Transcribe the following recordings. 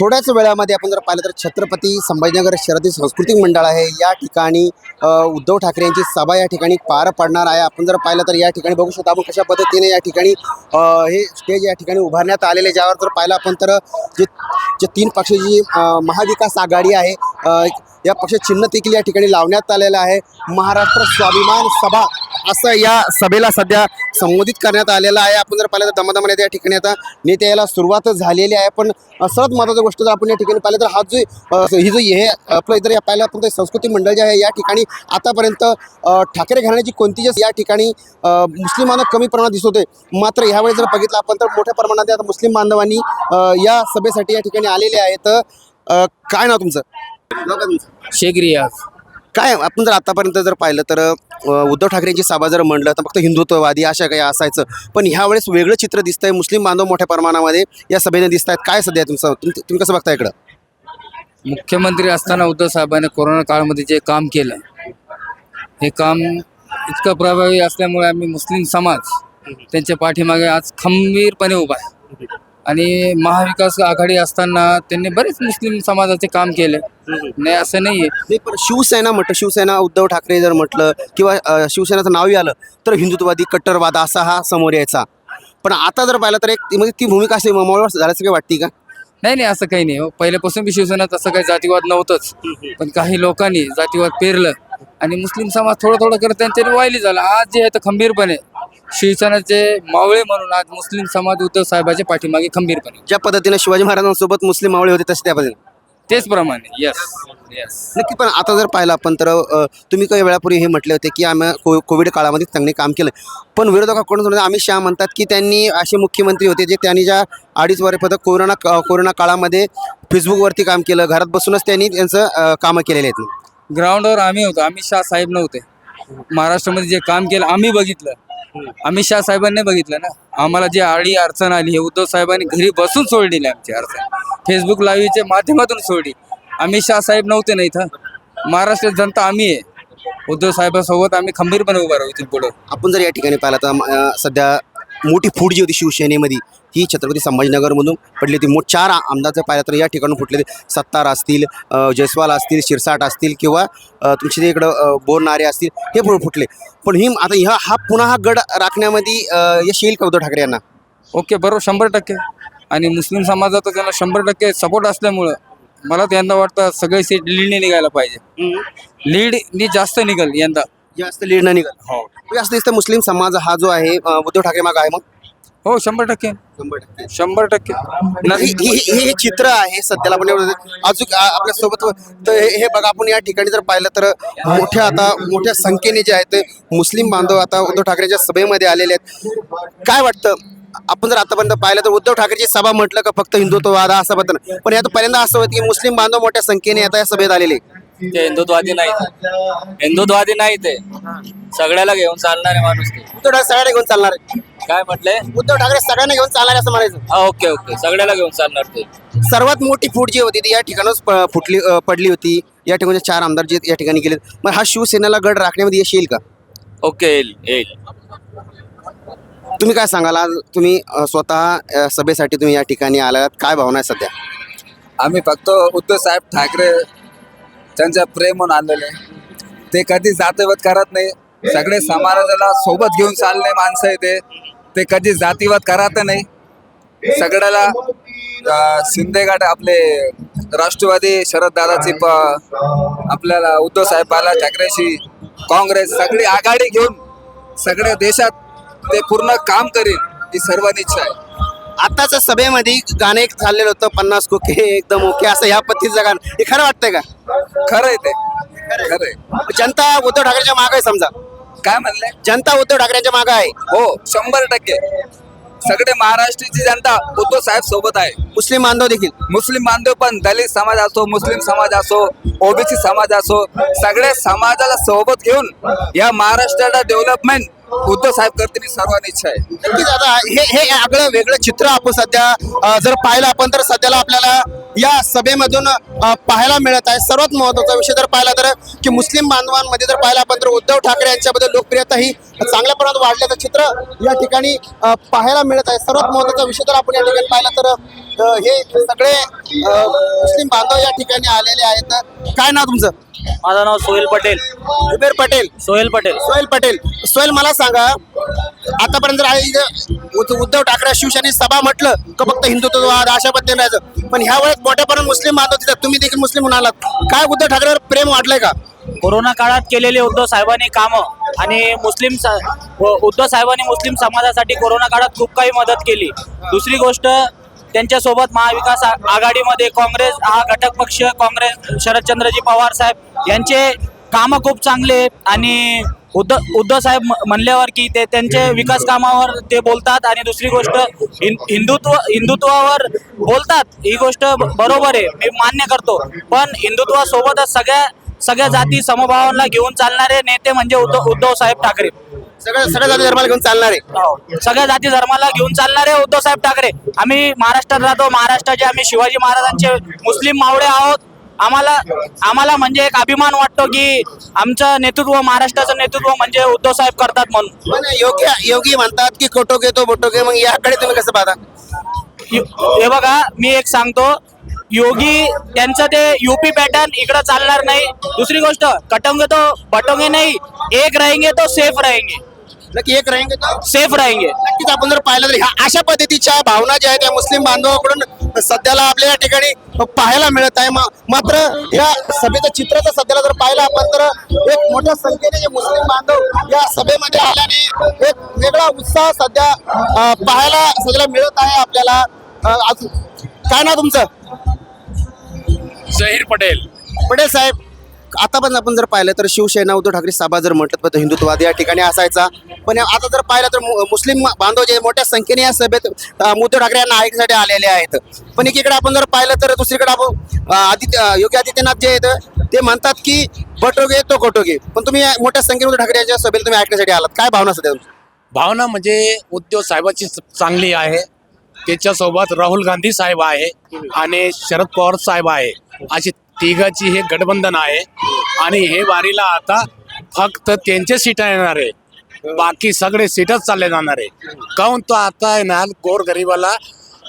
थोड्याच वेळामध्ये आपण जर पाहिलं तर छत्रपती संभाजीनगर शहरातील सांस्कृतिक मंडळ आहे. या ठिकाणी उद्धव ठाकरे यांची सभा या ठिकाणी पार पडणार आहे. आपण जर पाहिलं तर या ठिकाणी बघू शकतो आपण कशा पद्धतीने या ठिकाणी हे स्टेज या ठिकाणी उभारण्यात आलेले ज्यावर जर पाहिलं आपण तर जे जे तीन पक्षाची जी महाविकास आघाडी आहे या पक्ष चिन्ह देखील या ठिकाणी लावण्यात आलेलं आहे. महाराष्ट्र स्वाभिमान सभा असं या सभेला सध्या संबोधित करण्यात आलेलं आहे. आपण जर पाहिलं तर दमादमाने या ठिकाणी आता नेते यायला सुरुवात झालेली आहे. पण सर्वात महत्त्वाची गोष्ट जर आपण या ठिकाणी पाहिलं तर हा जो ही जो हे आपलं इतर या पाहिलं आपण तर संस्कृती मंडळ जे आहे या ठिकाणी आतापर्यंत ठाकरे घराण्याची कोणतीच या ठिकाणी मुस्लिमांना कमी प्रमाणात दिसत होते. मात्र ह्यावेळी जर बघितलं आपण तर मोठ्या प्रमाणात आता मुस्लिम बांधवांनी या सभेसाठी या ठिकाणी आलेले आहेत. काय नाव तुमचं? तुमचं शेख रियाज काय आपण जर आतापर्यंत जर पाहिलं तर उद्धव ठाकरेंची सभा जर म्हणलं तर फक्त हिंदुत्ववादी अशा काही असायचं. पण ह्यावेळेस वेगळं चित्र दिसतंय. मुस्लिम बांधव मोठ्या प्रमाणामध्ये या सभेने दिसत आहेत काय सध्या तुमचं? तुम- तुम्ही कसं बघता इकडं? मुख्यमंत्री असताना उद्धव साहेबांनी कोरोना काळामध्ये जे काम केलं हे काम इतकं प्रभावी असल्यामुळे आम्ही मुस्लिम समाज त्यांच्या पाठीमागे आज खंबीरपणे उभा आहे. आणि महाविकास आघाडी असताना त्यांनी बरेच मुस्लिम समाजाचे काम केले. नाही असं नाही आहे नाही पण शिवसेना म्हटलं शिवसेना उद्धव ठाकरे जर म्हटलं किंवा अ, शिवसेनाचं नावही आलं तर हिंदुत्ववादी कट्टरवाद असा हा समोर यायचा. पण आता जर पाहिलं तर एक ती- म्हणजे ती भूमिका अशी मौळवर झाल्याचं काही वाटते का? नाही नाही असं काही नाही हो. पहिल्यापासून बी शिवसेनेत असं काही जातीवाद नव्हतंच. पण काही लोकांनी जातीवाद पेरलं आणि मुस्लिम समाज थोडं थोडं करत त्यांच्याने वायली झालं. आज जे आहे तर खंबीरपणे. शिवसेनेचे मावळे म्हणून आज मुस्लिम समाज उद्धव साहेबाच्या पाठीमागे खंबीरपणे. ज्या पद्धतीने शिवाजी महाराजांसोबत मुस्लिम मावळे होते तसे त्या पद्धतीने तेच प्रमाणे यस यस नक्की पण आता जर पाहिलं आपण तर अ, तुम्ही काही वेळापूर्वी हे म्हटले होते की आम्ही को कोविड काळामध्ये चांगले काम केलं. पण विरोधकाकडून समजा अमित शहा म्हणतात की त्यांनी असे मुख्यमंत्री होते जे त्यांनी ज्या अडीच वर्षापर्यंत कोरोना क- कोरोना काळामध्ये फेसबुकवरती काम केलं. घरात बसूनच त्यांनी त्यांचं अ, कामं केलेले आहेत. ग्राउंडवर आम्ही होतो. अमित शहा साहेब नव्हते. महाराष्ट्रामध्ये जे काम केलं आम्ही बघितलं. अमित शहा साहेबांनी बघितलं ना? आम्हाला जी आडी अडचण आली हे उद्धव साहेबांनी घरी बसून सोडली आमची अडचण. फेसबुक लाईव्हच्या माध्यमातून सोडली. अमित शहा साहेब नव्हते ना इथं? महाराष्ट्र जनता आम्ही आहे. उद्धव साहेबांसोबत आम्ही खंबीरपणे उभा राहू इथून पुढं. आपण जर या ठिकाणी पाहिलं तर सध्या मोठी फूट जी होती शिवसेनेमध्ये ही छत्रपती संभाजीनगरमधून पडली होती. मोठ चार आ- आमदार जर पाहिलं तर या ठिकाणून फुटले. सत्तार असतील जयस्वाल असतील शिरसाट असतील किंवा तुमचे जे इकडं बोरनारे असतील हे फुटले. पण ही आता ह्या हा पुन्हा हा गड राखण्यामध्ये यश येईल का उद्धव ठाकरे यांना? ओके बरोबर शंभर टक्के. आणि मुस्लिम समाजाचा त्याला शंभर टक्के सपोर्ट असल्यामुळं मला तर यंदा वाटतं सगळे सीट लीडने निघायला पाहिजे. लीडनी जास्त निघल यंदा. जास्त लीड नाही निघाल. हो. जास्त दिसतं मुस्लिम समाज हा जो आहे अ, उद्धव ठाकरे माग आहे मग? हो शंभर टक्के. शंभर टक्के. शंभर टक्के. ही ही- ही- हे चित्र आहे सध्याला आपण एवढं. अजून आपल्यासोबत तर हे हे बघा आपण या ठिकाणी जर पाहिलं तर मोठ्या आता मोठ्या संख्येने जे आहेत ते मुस्लिम बांधव आता उद्धव ठाकरेच्या सभेमध्ये आलेले आहेत. काय वाटतं? आपण जर आतापर्यंत पाहिलं तर उद्धव ठाकरेची सभा म्हटलं का फक्त हिंदुत्ववाद हा असं बद्दल पण यात पहिल्यांदा असं होतं की मुस्लिम बांधव मोठ्या संख्येने आता या सभेत आलेले आहेत. ते हिंदुत्वादी नाही हिंदुत्वादी नाही ते. सगळ्याला घेऊन चालणारे माणूस ते. उद्धव ठाकरे सगळ्यांना घेऊन चालणार आहे. काय म्हटले? उद्धव ठाकरे सगळ्यांना घेऊन चालणार आहे असं म्हणायचं. हा ओके ओके. सगळ्याला घेऊन चालणार ते. सर्वात मोठी फूट जी होती ती या ठिकाणच प- फुटली अ, पडली होती. या ठिकाणी चार आमदार जे या ठिकाणी गेले मग हा शिवसेनेला गड राखण्यामध्ये यश येईल का? ओके येईल येईल. तुम्ही काय सांगाल? आज तुम्ही अ, स्वतः अ, सभेसाठी तुम्ही या ठिकाणी आलात. काय भावना आहे सध्या? आम्ही फक्त उद्धव साहेब ठाकरे त्यांच्या प्रेम आलेले ते कधी जातीवाद करत नाही. सगळे समाजाला सोबत घेऊन चालले माणसं आहे ते ते कधी जातीवाद करत नाही. सगळ्याला अं, शिंदे गट आपले राष्ट्रवादी शरद दादाची प आपल्याला उद्धव साहेब बाला ठाकरेशी काँग्रेस सगळी आघाडी घेऊन सगळ्या देशात ते पूर्ण काम करेल ही सर्वांनी इच्छा आहे. आताच सभेमध्ये गाणं एक चाललेलं होतं पन्नास कोके एकदम ओके असं ह्या पद्धतीचं गाणं. हे खरं वाटतंय का? खरं आहे ते. खरं आहे. जनता उद्धव ठाकरेच्या मागे आहे समजा. काय म्हणले? जनता उद्धव ठाकरेंच्या मागे आहे. हो शंभर टक्के. सगळे महाराष्ट्राची जनता उद्धव साहेब सोबत आहे. मुस्लिम बांधव देखील. मुस्लिम बांधव पण दलित समाज असो मुस्लिम समाज असो ओबीसी समाज असो सगळ्या समाजाला सोबत घेऊन या महाराष्ट्राला डेव्हलपमेंट उद्धव साहेब करतील ही सर्वांनी इच्छा आहे. नक्कीच. आता हे हे आगळं वेगळं चित्र आपण सध्या अ, जर पाहिलं आपण तर सध्याला आपल्याला या सभेमधून अ, पाहायला मिळत आहे. सर्वात महत्त्वाचा विषय जर पाहिला तर की मुस्लिम बांधवांमध्ये जर पाहिला आपण तर उद्धव ठाकरे यांच्याबद्दल लोकप्रियता ही चांगल्या प्रमाणात वाढल्याचं चित्र या ठिकाणी अ, पाहायला मिळत आहे. सर्वात महत्त्वाचा विषय जर आपण या ठिकाणी पाहिला तर अ, हे सगळे अ, मुस्लिम बांधव या ठिकाणी आलेले आहेत. काय नाव तुमचं? माझं नाव सोहेल पटेल. उबेर पटेल. सोहेल पटेल. सोहेल पटेल. सोहेल मला सांगा आतापर्यंत जर उद्धव ठाकरे शिवसेने सभा म्हटलं का फक्त हिंदुत्ववाद अशा पद्धतीने राहायचं? पण ह्या वेळेस मोठ्या प्रमाणात मुस्लिम बांधव तिथं तुम्ही देखील मुस्लिम म्हणून आलात. काय उद्धव ठाकरेवर प्रेम वाढलंय का? कोरोना काळात केलेले उद्धव साहेबांनी कामं आणि मुस्लिम स- व- उद्धव साहेबांनी मुस्लिम समाजासाठी कोरोना काळात खूप काही मदत केली. दुसरी गोष्ट त्यांच्यासोबत महाविकास आघाडीमध्ये काँग्रेस हा घटक पक्ष काँग्रेस शरदचंद्रजी पवार साहेब यांचे कामं खूप चांगले आणि उद्धव उद्धव साहेब म- म्हणल्यावर की ते त्यांचे विकास कामावर ते बोलतात आणि दुसरी गोष्ट हिंदुत्व हिंदुत्वावर बोलतात. ही गोष्ट बरोबर आहे. मी मान्य करतो. पण हिंदुत्वासोबतच सगळ्या सगळ्या जाती समभावांना घेऊन चालणारे नेते म्हणजे उद्धव उद्धव साहेब ठाकरे. सगळं सगळ्या जाती धर्माला घेऊन चालणार आहे. हो. सगळ्या जाती धर्माला घेऊन चालणारे उद्धव साहेब ठाकरे. आम्ही महाराष्ट्रात राहतो महाराष्ट्राचे आम्ही शिवाजी महाराजांचे मुस्लिम मावळे आहोत. आम्हाला आम्हाला म्हणजे एक अभिमान वाटतो की आमचं नेतृत्व महाराष्ट्राचं नेतृत्व म्हणजे उद्धव साहेब करतात म्हणून. पण योग्य योगी म्हणतात की कोटो घेतो बोटो घे मग याकडे तुम्ही कसं पाहता? यु- हे बघा मी एक सांगतो. योगी त्यांचं ते युपी पॅटर्न इकडं चालणार नाही. दुसरी गोष्ट कटोंगे तो बटोंगे नाही. एक रहेंगे तो सेफ रहेंगे नक्की एक राहींगे तर सेफ रहेंगे नक्कीच आपण जर पाहिलं तर ह्या अशा पद्धतीच्या भावना ज्या आहेत त्या मुस्लिम बांधवाकडून सध्याला आपल्या या ठिकाणी पाहायला मिळत आहे. मात्र या सभेचं चित्र जर सध्याला जर पाहिलं आपण तर एक मोठ्या संख्येने जे मुस्लिम बांधव या सभेमध्ये आल्याने एक वेगळा उत्साह सध्या पाहायला सध्याला मिळत आहे आपल्याला. काय ना तुमचं? जहीर पटेल. पटेल साहेब. आता पण आपण जर पाहिलं तर शिवसेना उद्धव ठाकरे सभा जर म्हटलं तर हिंदुत्ववाद या ठिकाणी असायचा. पण आता जर पाहिलं तर मु- मुस्लिम बांधव जे मोठ्या संख्येने या सभेत उद्धव ठाकरे यांना ऐकण्यासाठी आलेले आहेत. पण एकीकडे आपण जर पाहिलं तर दुसरीकडे आपण आदित्य योगी आदित्यनाथ जे आहेत ते म्हणतात की बटोगे तो कटोगे पण तुम्ही मोठ्या संख्येने उद्धव ठाकरे यांच्या सभेला तुम्ही ऐकण्यासाठी आलात. काय भावना सध्या तुमची? भावना म्हणजे उद्धव साहेबाची चांगली आहे. त्याच्यासोबत राहुल गांधी साहेब आहे आणि शरद पवार साहेब आहे. अशी तिघाची हे गठबंधन आहे. आणि हे वारीला आता फक्त त्यांचे सीटा येणार आहे. बाकी सगळे सीटच चालले जाणार आहे. काहून तो आता आहे ना गोरगरिबाला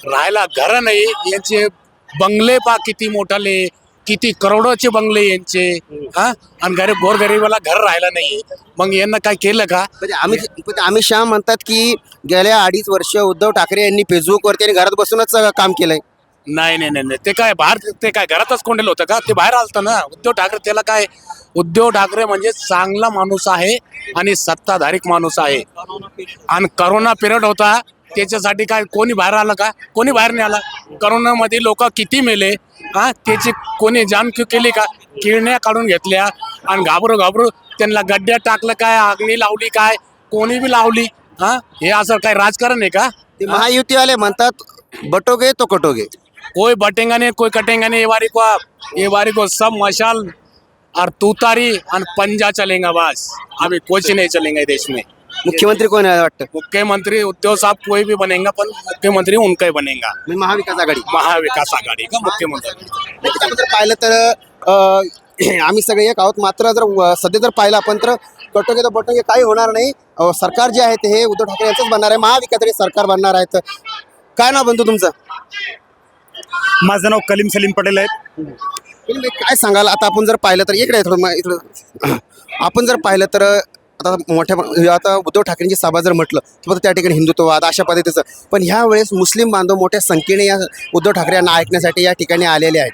राहायला घर नाही. यांचे बंगले पा किती मोठाले किती करोडोचे बंगले यांचे हा? आणि गरीब गोरगरिबाला घर राहिला नाही. मग यांना काय केलं का? म्हणजे अमित पण अमित शहा म्हणतात की गेल्या अडीच वर्ष उद्धव ठाकरे यांनी फेसबुकवरती आणि घरात बसूनच काम केलंय. नाही नाही नाही नाही. ते काय बाहेर ते काय घरातच कोंडेल होतं का? ते बाहेर आलतं ना. उद्धव ठाकरे त्याला काय? उद्धव ठाकरे म्हणजे चांगला माणूस आहे आणि सत्ताधारिक माणूस आहे. आणि करोना पिरियड होता. त्याच्यासाठी काय कोणी बाहेर आलं का? कोणी बाहेर नाही आला. करोनामध्ये लोक किती मेले? हा? त्याची कोणी जाणकीव केली का? किरण्या काढून घेतल्या. आणि घाबरू घाबरू त्यांना गड्ड्यात टाकलं काय? अग्नी लावली काय? कोणी बी लावली. हा? हे असं काय राजकारण आहे का? ते महायुतीवाले म्हणतात बटोगे तो कटोगे. कोई बटेगा नहीं कोई कटेगा नहीं ये बारी को आप ये बारी को सब मशाल और तूतारी और पंजा चलेगा बस। अभी कुछ नहीं चलेगा देश में। मुख्यमंत्री कोण आहे वाटतं मुख्यमंत्री उद्धव साहब कोई भी बनेगा पर मुख्यमंत्री उनका ही बनेगा। मी महाविकास आघाडी। महाविकास आघाड़ी का मुख्यमंत्री। नक्कीच आपण जर पाहिलं तर अं, आम्ही सगळे एक आहोत मात्र जर व- सध्या जर पाहिलं आपण तर कटोगे तर बटोगे काही होणार नाही. अं, सरकार जे आहे ते हे उद्धव ठाकरे यांचंच बनणार आहे. महाविकास सरकार बनणार आहेत काय नाव बंधू तुमचं? माझं नाव कलीम सलीम पटेल आहे. तुम्ही काय सांगाल? आता आपण जर पाहिलं तर इकडे थोडं मा- इकडं. आपण जर पाहिलं तर आता मोठ्या आता उद्धव ठाकरेंची सभा जर म्हटलं तर फक्त त्या ठिकाणी हिंदुत्ववाद अशा पद्धतीचं. पण ह्या वेळेस मुस्लिम बांधव मोठ्या संख्येने या उद्धव ठाकरे यांना ऐकण्यासाठी या ठिकाणी आलेले आहेत.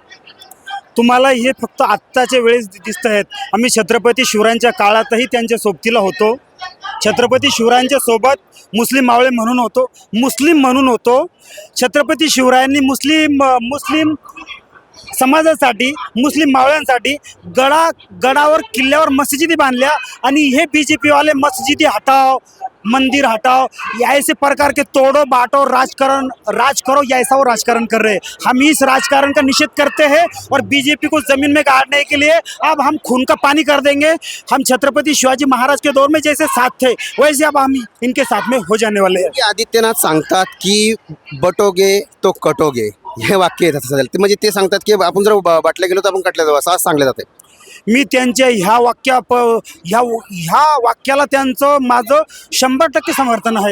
तुम्हाला हे फक्त आत्ताच्या वेळेस दिसत आहेत. आम्ही छत्रपती शिवरायांच्या काळातही त्यांच्या सोबतीला होतो. छत्रपती शिवरायांच्या सोबत मुस्लिम मावळे म्हणून होतो मुस्लिम म्हणून होतो. छत्रपती शिवरायांनी मुस्लिम मुस्लिम समाजासाठी मुस्लिम मावळ्यांसाठी गडा गडावर किल्ल्यावर मस्जिदी बांधल्या आणि हे बी जे पीवाले मस्जिदी हटाव मंदिर हटाओ या ऐसे प्रकार के तोड़ो बांटो राजकारण राज करो या ऐसा वो राजकारण कर रहे. हैं हम इस राजकारण का निषेध करते हैं और बीजेपी को जमीन में गाड़ने के लिए अब हम खून का पानी कर देंगे। हम छत्रपति शिवाजी महाराज के दौर में जैसे साथ थे वैसे अब हम इनके साथ में हो जाने वाले हैं। आदित्यनाथ सांगतात की बटोगे तो कटोगे। हे वाक्य येतात सध्या ते म्हणजे ते सांगतात की आपण जर ब- बाटल्या गेलो तर आपण कटल्या जाऊ असं सांगले जाते मी त्यांच्या ह्या वाक्या प ह्या ह्या वाक्याला त्यांचं माझं शंभर टक्के समर्थन आहे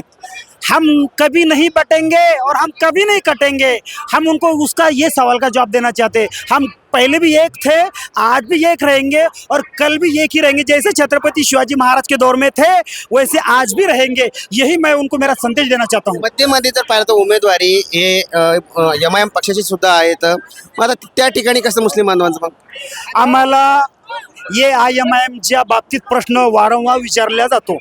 हम कभी नहीं बटेंगे और हम कभी नहीं कटेंगे। हम उनको उसका ये सवाल का जवाब देना चाहते। हम पहले भी एक थे आज भी एक रहेंगे और कल भी एक ही रहेंगे। जैसे छत्रपति शिवाजी महाराज के दौर में थे वैसे आज भी रहेंगे। यही मैं उनको मेरा संदेश देना चाहता हूँ। मध्यमध्ये जर पाहिलं तर उमेदवारी हे एम आय एम पक्षाची सुद्धा आहेत. मग आता त्या ठिकाणी कसं मुस्लिम बांधवांचं मग आम्हाला ये आय एम आय एमच्या बाबतीत प्रश्न वारंवार विचारला जातो.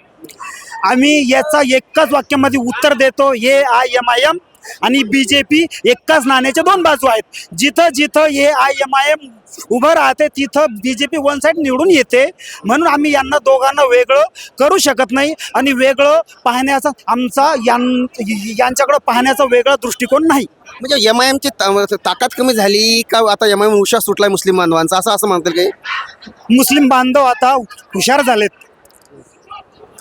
आम्ही याचा एकाच वाक्यामध्ये उत्तर देतो ये आय एम आय एम आणि बी जे पी एकाच नाण्याच्या दोन बाजू आहेत. जिथं जिथं ये आय एम आय एम उभं राहते तिथं B J P one side निवडून येते. म्हणून आम्ही यांना दोघांना वेगळं करू शकत नाही आणि वेगळं पाहण्याचा आमचा यां यांच्याकडं पाहण्याचा वेगळा दृष्टिकोन नाही. म्हणजे एम आय एमची ताकद कमी झाली का आता एम आय एम उशा सुटलाय मुस्लिम बांधवांचा? असं असं म्हणतात काही मुस्लिम बांधव आता हुशार झालेत.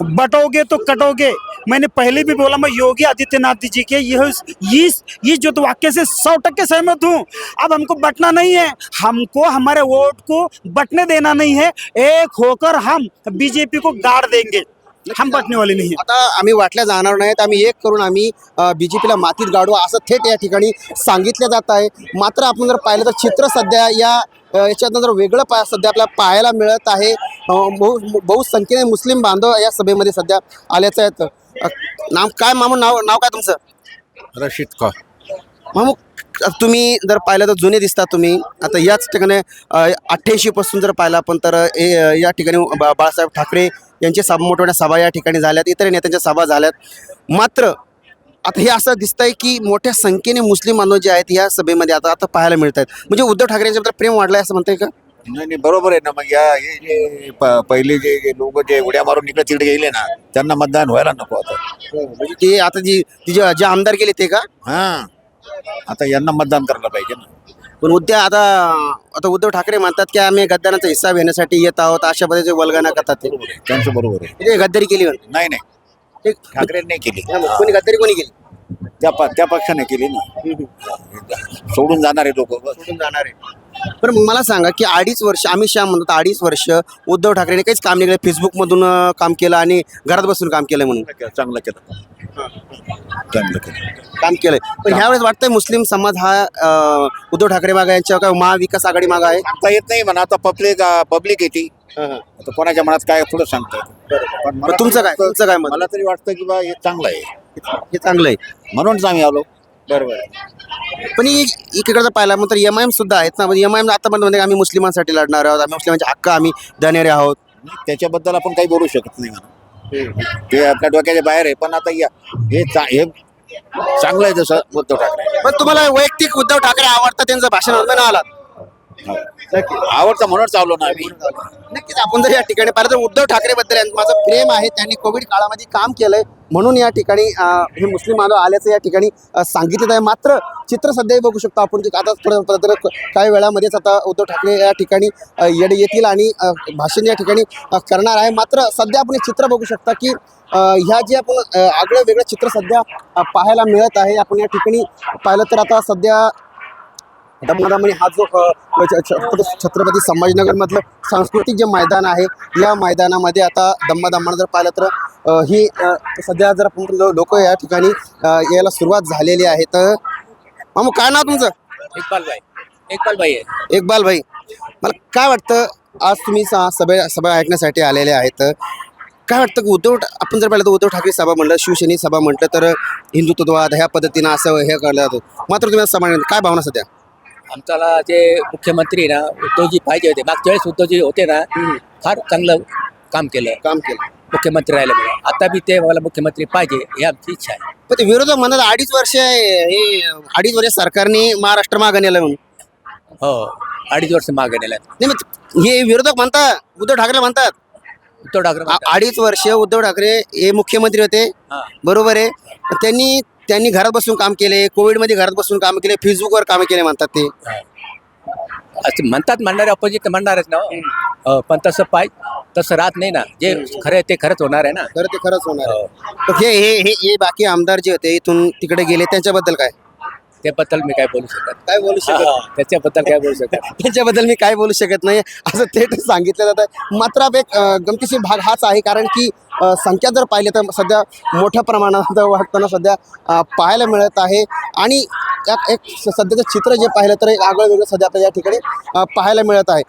बटोगे तो कटोगे। मैंने पहले भी बोला, मैं योगी आदित्यनाथ जी के यह इस ये जो तो वाक्य से सौ टक्के सहमत हूँ। अब हमको बटना नहीं है। हमको, हमारे वोट को बटने देना नहीं है। एक होकर हम बीजेपी को गाड़ देंगे। हम बटने वाले नहीं आता आम्ही वाटल्या जाणार नाहीत. आम्ही एक करून आम्ही बीजेपीला मातीत गाडू असं थेट या ठिकाणी सांगितलं जात आहे. मात्र आपण जर पाहिलं तर चित्र सध्या या याच्यातनं जर वेगळं पा सध्या आपल्याला पाहायला मिळत आहे. बहु बहुसंख्येने मुस्लिम बांधव या सभेमध्ये सध्या आल्याचं आहेत. नाव काय मामून नाव नाव काय तुमचं? रशीद का मामू तुम्ही जर पाहिलं तर जुने दिसता तुम्ही. आता याच ठिकाणी अठ्ठ्याऐंशी पासून जर पाहिलं आपण तर हे अ, या ठिकाणी बा- बाळासाहेब ठाकरे यांचे सभा मोठमोठ्या सभा या ठिकाणी झाल्यात इतर नेत्यांच्या सभा झाल्यात. मात्र आता हे असं दिसतंय की मोठ्या संख्येने मुस्लिम बांधव जे आहेत या सभेमध्ये आता आता पाहायला मिळत आहेत म्हणजे उद्धव ठाकरे यांच्याबद्दल प्रेम वाढलंय असं म्हणताय का? नाही नाही बरोबर आहे ना. मग या हे जे प- पहिले जे लोक जे उड्या मारून इकडे तिकडे गेले ना त्यांना मतदान व्हायला नको आता. म्हणजे ते आता जी जे जे आमदार गेले ते का? हा. आता यांना मतदान करायला पाहिजे ना. पण उद्या आता आता उद्धव ठाकरे म्हणतात की आम्ही गद्दारांचा हिस्सा घेण्यासाठी येत आहोत अशा पद्धतीचे वल्गना करतात ते. त्यांचं बरोबर आहे. म्हणजे गद्दारी केली. नाही नाही. ते- ठाकरे नाही केली. हा, मग कोणी गद्दारी कोणी केली? त्या प- त्या पक्षाने केली ना. सोडून जाणारे लोक. सोडून जाणार. आहे पण मग मला सांगा की अडीच वर्ष अमित शहा म्हणतात अडीच वर्ष उद्धव ठाकरेने काहीच काम नाही केलं. फेसबुकमधून अं, काम केलं आणि घरात बसून काम केलं म्हणून. चांगलं केलं चांगलं केलं. काम केलंय. पण ह्यावेळेस वाटतंय मुस्लिम समाज हा अं, उद्धव ठाकरे मागा यांच्या का महाविकास आघाडी मागा आहे? सांगता येत नाही म्हणा आता पब्लिक पब्लिक येते आता कोणाच्या मनात काय थोडं सांगता येतं. पण मला तुमचं तरी काय? वाटतं- तुमचं काय मत? मला तरी वाटतं की बा हे चांगलं आहे. हे चांगलं आहे. म्हणूनच आम्ही आलो. बरोबर पण जर पाहिला तर एम आय एम सुद्धा आहेत ना. एम आय एम आता पण म्हणते आम्ही मुस्लिमांसाठी लढणार आहोत. आम्ही मुस्लिमांचे हक्क आम्ही देणारे आहोत. त्याच्याबद्दल आपण काही बोलू शकत नाही म्हणा. ते आपल्या डोक्याच्या बाहेर आहे. पण आता या हे चा- हे चांगलं आहे जसं उद्धव ठाकरे. पण तुम्हाला वैयक्तिक उद्धव ठाकरे आवडतं त्यांचं भाषण आलात आवडतं म्हणून चाललो ना आम्ही. नक्कीच आपण जर या ठिकाणी पाहिलं तर उद्धव ठाकरे बद्दल माझं प्रेम आहे त्यांनी कोविड काळामध्ये काम केलंय. म्हणून या ठिकाणी हे मुस्लिम बांधव आल्याचं या ठिकाणी सांगितलं आहे. मात्र चित्र सध्याही बघू शकतो आपण की आता थोडं तर काही वेळामध्येच आता उद्धव ठाकरे या ठिकाणी येड येतील आणि भाषण या ठिकाणी करणार आहे. मात्र सध्या आपण चित्र बघू शकता की ह्या जे आपण आगळं वेगळं चित्र सध्या पाहायला मिळत आहे. आपण या ठिकाणी पाहिलं तर आता सध्या दमदमणी हा जो छत्रपती संभाजीनगर मधलं सांस्कृतिक जे मैदान आहे या मैदानामध्ये आता दम्मा दम्मान जर पाहिलं तर ही सध्या जर आपण लोक या ठिकाणी यायला सुरुवात झालेली आहे तर मामू काय नाव तुमचं? इकबाल भाई इकबाल भाई आहे. इकबाल भाई मला काय वाटतं आज तुम्ही सभे सभा ऐकण्यासाठी आलेले आहेत. काय वाटतं की उद्धव आपण जर पाहिलं तर उद्धव ठाकरे सभा म्हणलं शिवसेने सभा म्हटलं तर हिंदुत्ववाद ह्या पद्धतीनं असं हे करलं जातं मात्र तुम्ही सभा काय भावना सध्या? आमच्याला जे मुख्यमंत्री ना उद्धवजी पाहिजे होते. मागच्या वेळेस उद्धवजी होते ना फार चांगलं काम केलं. काम केलं. मुख्यमंत्री राहिले मला आता बी ते मला मुख्यमंत्री पाहिजे ही आमची इच्छा आहे. पण ते विरोधक म्हणतात अडीच वर्ष हे अडीच वर्ष सरकारने महाराष्ट्र मागे नेलं म्हणून. हो अडीच वर्ष मागे नेल्या नाही मग हे विरोधक म्हणतात उद्धव ठाकरे म्हणतात. उद्धव ठाकरे म्हणतात, अडीच वर्ष उद्धव ठाकरे हे मुख्यमंत्री होते. हा. बरोबर आहे. त्यांनी त्यांनी घरात बसून काम केले कोविडमध्ये घरात बसून काम केले फेसबुकवर काम केले म्हणतात ते असं म्हणतात म्हणणारे अपोजिट म्हणणारच ना हो. पण तसं पाहिजे तसं राहत नाही ना जे खरं आहे ते खरंच होणार आहे ना खरं ते खरंच होणार आहे. हो. हे हे हे हे बाकी आमदार जे होते इथून तिकडे गेले त्यांच्याबद्दल काय त्याबद्दल मी काय बोलू शकत काय बोलू शकत? त्याच्याबद्दल काय बोलू शकत त्याच्याबद्दल मी काय बोलू शकत नाही. असं थेट सांगितलं जातं. मात्र अब एक गमतीशीर भाग हाच आहे कारण की संख्या जर पाहिली तर सध्या मोठ्या प्रमाणात वाटताना सध्या पाहायला मिळत आहे. आणि त्यात एक सध्याचं चित्र जे पाहिलं तर एक आगळं वेगळं सध्या आपल्याला या ठिकाणी पाहायला मिळत आहे.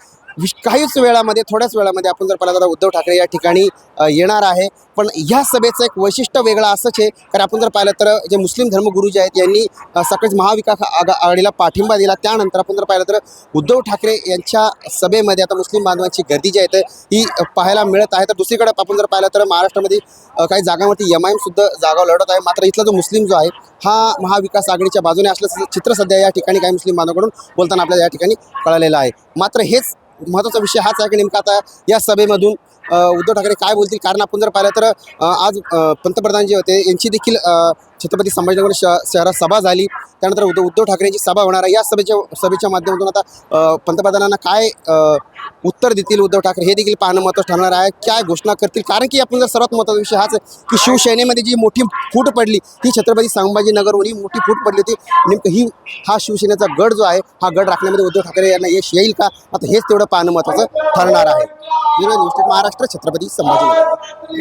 काहीच वेळामध्ये थोड्याच वेळामध्ये आपण जर पाहिलं तर उद्धव ठाकरे या ठिकाणी येणार आहे. पण ह्या सभेचं एक वैशिष्ट्य वेगळं असंच आहे. कारण आपण जर पाहिलं तर जे मुस्लिम धर्मगुरू जे आहेत यांनी सकाळीच महाविकास आघा- आघाडीला पाठिंबा दिला. त्यानंतर आपण जर पाहिलं तर उद्धव ठाकरे यांच्या सभेमध्ये आता मुस्लिम बांधवांची गर्दी जी आहे ती ही पाहायला मिळत आहे. तर दुसरीकडे आपण जर पाहिलं तर महाराष्ट्रामध्ये काही जागांवरती एम आय सुद्धा जागा लढत आहे. मात्र इथला जो मुस्लिम जो आहे हा महाविकास आघाडीच्या बाजूने असल्याचं चित्र सध्या या ठिकाणी काही मुस्लिम बांधवाकडून बोलताना आपल्याला या ठिकाणी कळलेलं आहे. मात्र हेच महत्त्वाचा विषय हाच आहे की नेमका आता या सभेमधून उद्धव ठाकरे काय बोलतील? कारण आपण जर पाहिलं तर आज पंतप्रधान जे होते यांची देखील छत्रपती संभाजीनगर श शहरात सभा झाली. त्यानंतर उद्धव उद्धव ठाकरेंची सभा होणार आहे. या सभेच्या सभेच्या माध्यमातून आता पंतप्रधानांना काय उत्तर देतील उद्धव ठाकरे? हे देखील पाहणं महत्त्वाचं ठरणार आहे. काय घोषणा करतील? कारण की आपण जर सर्वात महत्त्वाचा विषय हाच आहे की शिवसेनेमध्ये जी मोठी फूट पडली ही छत्रपती संभाजीनगरवर ही मोठी फूट पडली होती. नेमकं ही हा शिवसेनेचा गड जो आहे हा गड राखण्यामध्ये उद्धव ठाकरे यांना यश येईल का? आता हेच तेवढं पाहणं महत्त्वाचं ठरणार आहे. महाराष्ट्र छत्रपती संभाजीनगर.